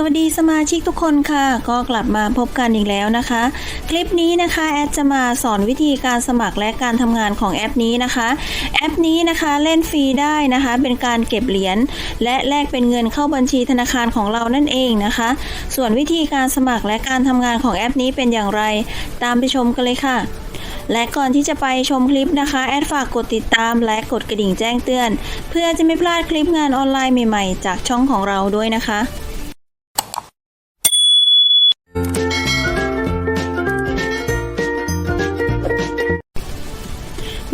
สวัสดีสมาชิกทุกคนค่ะ ก็กลับมาพบกันอีกแล้วนะคะ คลิปนี้นะคะแอดจะมาสอนวิธีการสมัครและการทำงานของแอปนี้นะคะ แอปนี้นะคะเล่นฟรีได้นะคะ เป็นการเก็บเหรียญและแลกเป็นเงินเข้าบัญชีธนาคารของเรานั่นเองนะคะ ส่วนวิธีการสมัครและการทำงานของแอปนี้เป็นอย่างไร ตามไปชมกันเลยค่ะและก่อนที่จะไปชมคลิปนะคะ แอดฝากกดติดตามและกดกระดิ่งแจ้งเตือน เพื่อจะไม่พลาดคลิปงานออนไลน์ใหม่ ๆ จากช่องของเราด้วยนะคะ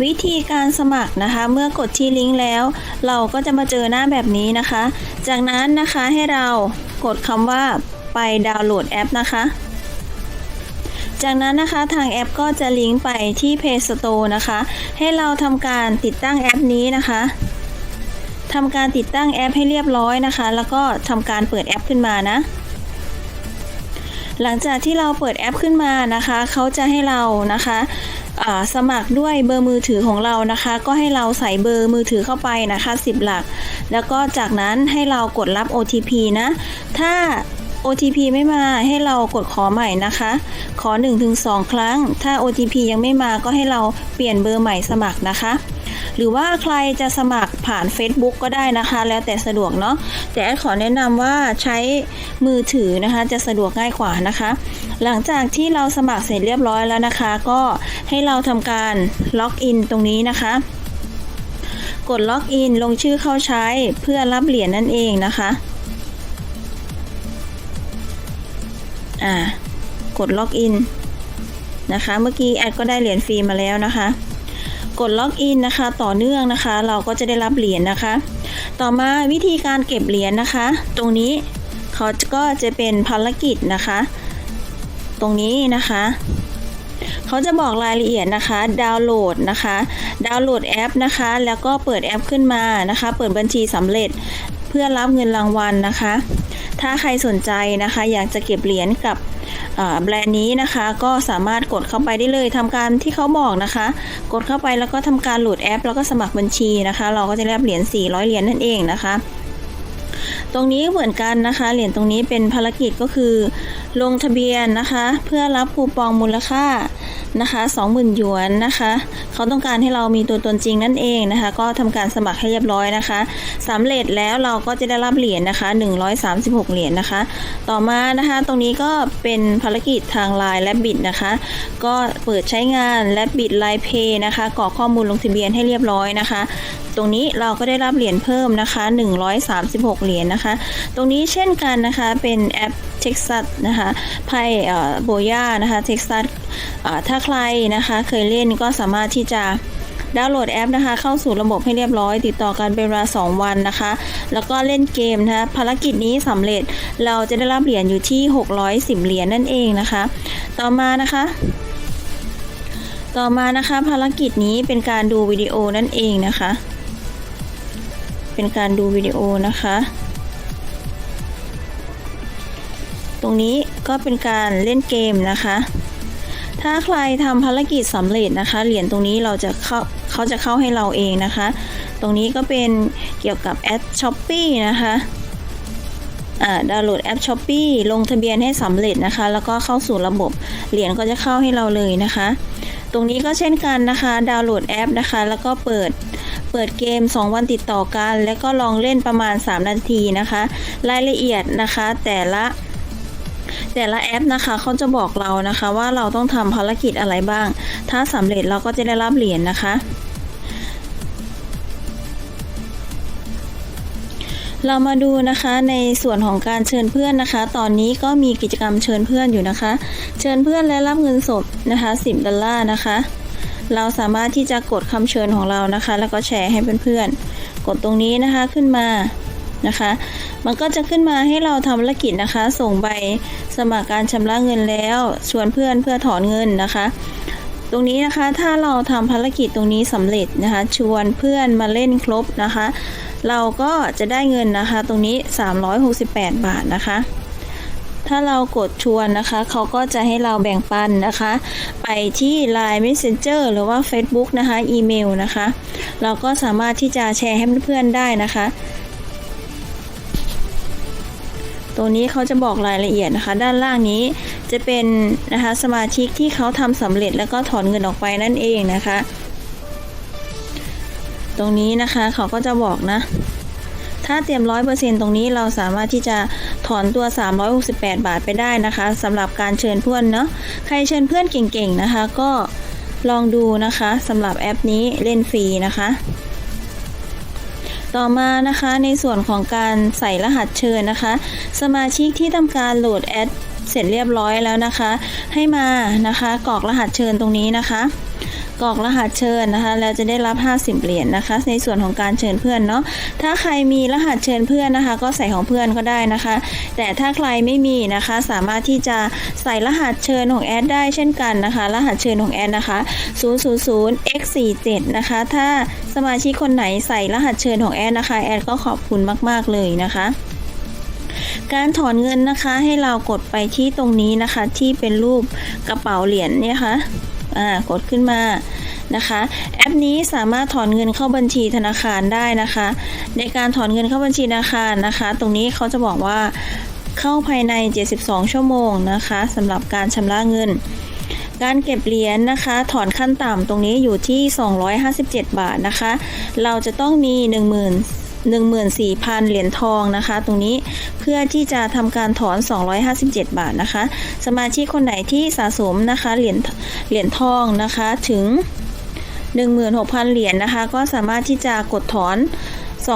วิธีการสมัครนะคะ เมื่อกดที่ลิงก์แล้ว เราก็จะมาเจอหน้าแบบนี้นะคะ จากนั้นนะคะให้เรากดคำว่าไปดาวน์โหลดแอปนะคะจากนั้นนะคะทางแอปก็จะลิงก์ไปที่ Play Store นะคะ ให้เราทำการติดตั้งแอปนี้นะคะทำการติดตั้งแอปให้เรียบร้อยนะคะ แล้วก็ทำการเปิดแอปขึ้นมานะ หลังจากที่เราเปิดแอปขึ้นมานะคะ เขาจะให้เรานะคะ สมัครด้วยเบอร์มือถือของเรานะคะ ก็ให้เราใส่เบอร์มือถือเข้าไปนะคะ 10 หลัก แล้วก็จากนั้นให้เรากดรับ OTP นะ ถ้า OTP ไม่มาให้เรากดขอใหม่นะคะ ขอ 1-2 ครั้ง ถ้า OTP ยังไม่มาก็ให้เราเปลี่ยนเบอร์ใหม่สมัครนะคะ หรือว่าใครจะสมัครผ่าน Facebook ก็ได้นะคะ แล้วแต่สะดวกเนาะแต่แอดขอแนะนำว่าใช้มือถือนะคะ จะสะดวกง่ายกว่านะคะ หลังจากที่เราสมัครเสร็จเรียบร้อยแล้วนะคะ ก็ให้เราทำการล็อกอินตรงนี้นะคะกดล็อกอินลงชื่อเข้าใช้เพื่อรับเหรียญนั่นเองนะคะ อ่า กดล็อกอินนะคะ เมื่อกี้แอดก็ได้เหรียญฟรีมาแล้วนะคะ กดล็อกอินนะคะ ต่อเนื่องนะคะ เราก็จะได้รับเหรียญนะคะ ต่อมาวิธีการเก็บเหรียญนะคะ ตรงนี้เขาก็จะเป็นภารกิจนะคะ ตรงนี้นะคะเขาจะบอกรายละเอียดนะคะ ดาวน์โหลดนะคะ ดาวน์โหลดแอปนะคะ แล้วก็เปิดแอปขึ้นมานะคะ เปิดบัญชีสำเร็จเพื่อรับเงินรางวัลนะคะ ถ้าใครสนใจนะคะ อยากจะเก็บเหรียญกับแบรนด์นี้นะคะก็สามารถกดเข้าไปได้เลยทำการที่เขาบอกนะคะ กดเข้าไปแล้วก็ทำการโหลดแอป แล้วก็สมัครบัญชีนะคะ เราก็จะได้เหรียญ400เหรียญนั่นเองนะคะ ตรงนี้เหมือนกันนะคะเหรียญตรงนี้เป็นภารกิจก็คือ ลงทะเบียนนะคะ เพื่อรับคูปองมูลค่า นะคะ20,000หยวนนะคะ เขาต้องการให้เรามีตัวตนจริงนั่นเองนะคะ ก็ทำการสมัครให้เรียบร้อยนะคะสำเร็จแล้วเราก็จะได้รับเหรียญนะคะ 136 เหรียญนะคะ ต่อมานะคะตรงนี้ก็เป็นภารกิจทางไลน์และบิดนะคะ ก็เปิดใช้งานและบิดไลน์เพย์นะคะกรอกข้อมูลลงทะเบียนให้เรียบร้อยนะคะ ตรงนี้เราก็ได้รับเหรียญเพิ่มนะคะ 136 เหรียญนะคะ ตรงนี้เช่นกันนะคะเป็นแอป เท็กซัสนะคะไพ่โบย่านะคะเท็กซัสถ้าใครนะคะเคยเล่นก็สามารถที่จะดาวน์โหลดแอปนะคะ เข้าสู่ระบบให้เรียบร้อย ติดต่อกันเป็นเวลา 2 วันนะคะ แล้วก็เล่นเกมนะคะภารกิจนี้สำเร็จเราจะได้รับเหรียญอยู่ที่ 610 เหรียญนั่นเองนะคะ ต่อมานะคะต่อมานะคะภารกิจนี้เป็นการดูวิดีโอนั่นเองนะคะ เป็นการดูวิดีโอนะคะ รงนี้ก็เป็นการเล่นเกมนะคะ ถ้าใครทำภารกิจสำเร็จนะคะ เหรียญตรงนี้เราจะเข้าเขาจะเข้าให้เราเองนะคะ ตรงนี้ก็เป็นเกี่ยวกับแอปช้อปปีนะคะดาวน์โหลดแอปช้อปปีลงทะเบียนให้สำเร็จนะคะ แล้วก็เข้าสู่ระบบเหรียญก็จะเข้าให้เราเลยนะคะ ตรงนี้ก็เช่นกันนะคะ ดาวน์โหลดแอปนะคะ แล้วก็เปิดเปิดเกม 2 วันติดต่อกัน แล้วก็ลองเล่นประมาณ 3 นาทีนะคะ รายละเอียดนะคะแต่ละ แต่ละแอปนะคะเขาจะบอกเรานะคะว่าเราต้องทำภารกิจอะไรบ้าง ถ้าสำเร็จเราก็จะได้รับเหรียญนะคะเรามาดูนะคะในส่วนของการเชิญเพื่อนนะคะ ตอนนี้ก็มีกิจกรรมเชิญเพื่อนอยู่นะคะ เชิญเพื่อนและรับเงินสดนะคะ 10 ดอลลาร์นะคะ เราสามารถที่จะกดคำเชิญของเรานะคะ แล้วก็แชร์ให้เพื่อนๆ กดตรงนี้นะคะขึ้นมานะคะ มันก็จะขึ้นมาให้เราทำธุรกิจนะคะ ส่งใบสมัครการชำระเงินแล้ว ชวนเพื่อนเพื่อถอนเงินนะคะ ตรงนี้นะคะถ้าเราทำภารกิจตรงนี้สำเร็จนะคะ ชวนเพื่อนมาเล่นครบนะคะ เราก็จะได้เงินนะคะ ตรงนี้ 368 บาทนะคะถ้าเรากดชวนนะคะ เขาก็จะให้เราแบ่งปันนะคะ ไปที่ Line Messenger หรือว่า Facebook นะคะ อีเมลนะคะ เราก็สามารถที่จะแชร์ให้เพื่อนๆได้นะคะ ตรงนี้เขาจะบอกรายละเอียดนะคะ ด้านล่างนี้จะเป็นนะคะสมาชิกที่เขาทำสำเร็จแล้วก็ถอนเงินออกไปนั่นเองนะคะ ตรงนี้นะคะเขาก็จะบอกนะ ถ้าเตรียมร้อยเปอร์เซ็นตรงนี้เราสามารถที่จะถอนตัว 368 บาทไปได้นะคะสำหรับการเชิญเพื่อนเนาะใครเชิญเพื่อนเก่งๆนะคะ ก็ลองดูนะคะสำหรับแอปนี้เล่นฟรีนะคะ ต่อมานะคะในส่วนของการใส่รหัสเชิญนะคะ สมาชิกที่ทำการโหลดแอดเสร็จเรียบร้อยแล้วนะคะ ให้มานะคะกรอกรหัสเชิญตรงนี้นะคะ กรอกรหัสเชิญนะคะ แล้วจะได้รับ 50 เหรียญนะคะ ในส่วนของการเชิญเพื่อนเนาะถ้าใครมีรหัสเชิญเพื่อนนะคะ ก็ใส่ของเพื่อนก็ได้นะคะ แต่ถ้าใครไม่มีนะคะ สามารถที่จะใส่รหัสเชิญของแอดได้เช่นกันนะคะ รหัสเชิญของแอดนะคะ 000 x 4 7นะคะ ถ้าสมาชิกคนไหนใส่รหัสเชิญของแอดนะคะ แอดก็ขอบคุณมาก ๆ เลยนะคะการถอนเงินนะคะให้เรากดไปที่ตรงนี้นะคะ ที่เป็นรูปกระเป๋าเหรียญเนี่ยค่ะ อ่ากดขึ้นมานะคะแอปนี้สามารถถอนเงินเข้าบัญชีธนาคารได้นะคะ ในการถอนเงินเข้าบัญชีธนาคารนะคะ ตรงนี้เขาจะบอกว่าเข้าภายใน 72 ชั่วโมงนะคะสำหรับการชำระเงิน การเก็บเหรียญนะคะ ถอนขั้นต่ำตรงนี้อยู่ที่ 257 บาทนะคะ เราจะต้องมี 10,000 14,000 เหรียญทองนะคะ ตรงนี้เพื่อที่จะทำการถอน 257 บาทนะคะ สมาชิกคนไหนที่สะสมนะคะเหรียญเหรียญทองนะคะถึง 16,000 เหรียญนะคะ ก็สามารถที่จะกดถอน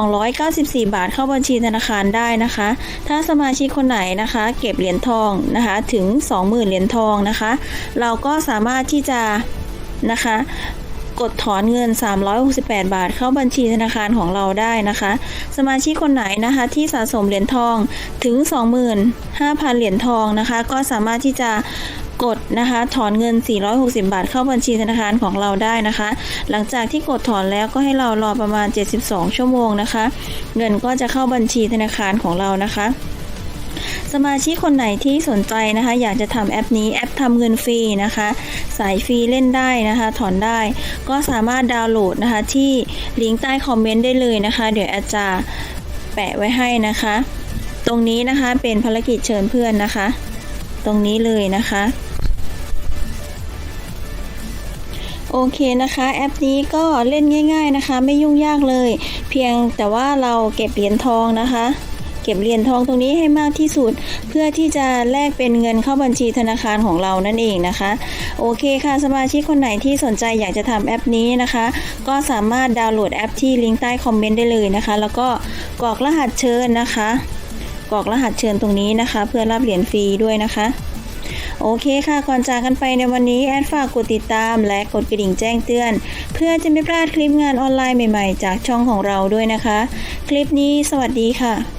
294 บาทเข้าบัญชีธนาคารได้นะคะ ถ้าสมาชิกคนไหนนะคะ เก็บเหรียญทองนะคะถึง 20,000 เหรียญทองนะคะ เราก็สามารถที่จะนะคะ กดถอนเงิน 368 บาท เข้าบัญชีธนาคารของเราได้นะคะ สมาชิกคนไหนนะคะที่สะสมเหรียญทองถึง 25,000 เหรียญทองนะคะ ก็สามารถที่จะกดนะคะถอนเงิน 460 บาท เข้าบัญชีธนาคารของเราได้นะคะ หลังจากที่กดถอนแล้วก็ให้เรารอประมาณ 72 ชั่วโมงนะคะ เงินก็จะเข้าบัญชีธนาคารของเรานะคะ สมาชิกคนไหนที่สนใจนะคะ อยากจะทำแอปนี้แอปทำเงินฟรีนะคะ สายฟรีเล่นได้นะคะ ถอนได้ ก็สามารถดาวน์โหลดนะคะ ที่ลิงก์ใต้คอมเมนต์ได้เลยนะคะ เดี๋ยวอาจารย์แปะไว้ให้นะคะ ตรงนี้นะคะเป็นภารกิจเชิญเพื่อนนะคะ ตรงนี้เลยนะคะโอเคนะคะ แอปนี้ก็เล่นง่าย ๆนะคะ ไม่ยุ่งยากเลย เพียงแต่ว่าเราเก็บเหรียญทองนะคะ ก็บเหรียญทองตรงนี้ให้มากที่สุด เพื่อที่จะแลกเป็นเงินเข้าบัญชีธนาคารของเรานั่นเองนะคะ โอเคค่ะสมาชิกคนไหนที่สนใจอยากจะทำแอปนี้นะคะ ก็สามารถดาวน์โหลดแอปที่ลิงก์ใต้คอมเมนต์ได้เลยนะคะ แล้วก็กรอกรหัสเชิญนะคะ กรอกรหัสเชิญตรงนี้นะคะ เพื่อรับเหรียญฟรีด้วยนะคะโอเคค่ะ ก่อนจากกันไปในวันนี้แอดฝากกดติดตามและกดกระดิ่งแจ้งเตือน เพื่อจะไม่พลาดคลิปงานออนไลน์ใหม่ๆ จากช่องของเราด้วยนะคะ คลิปนี้สวัสดีค่ะ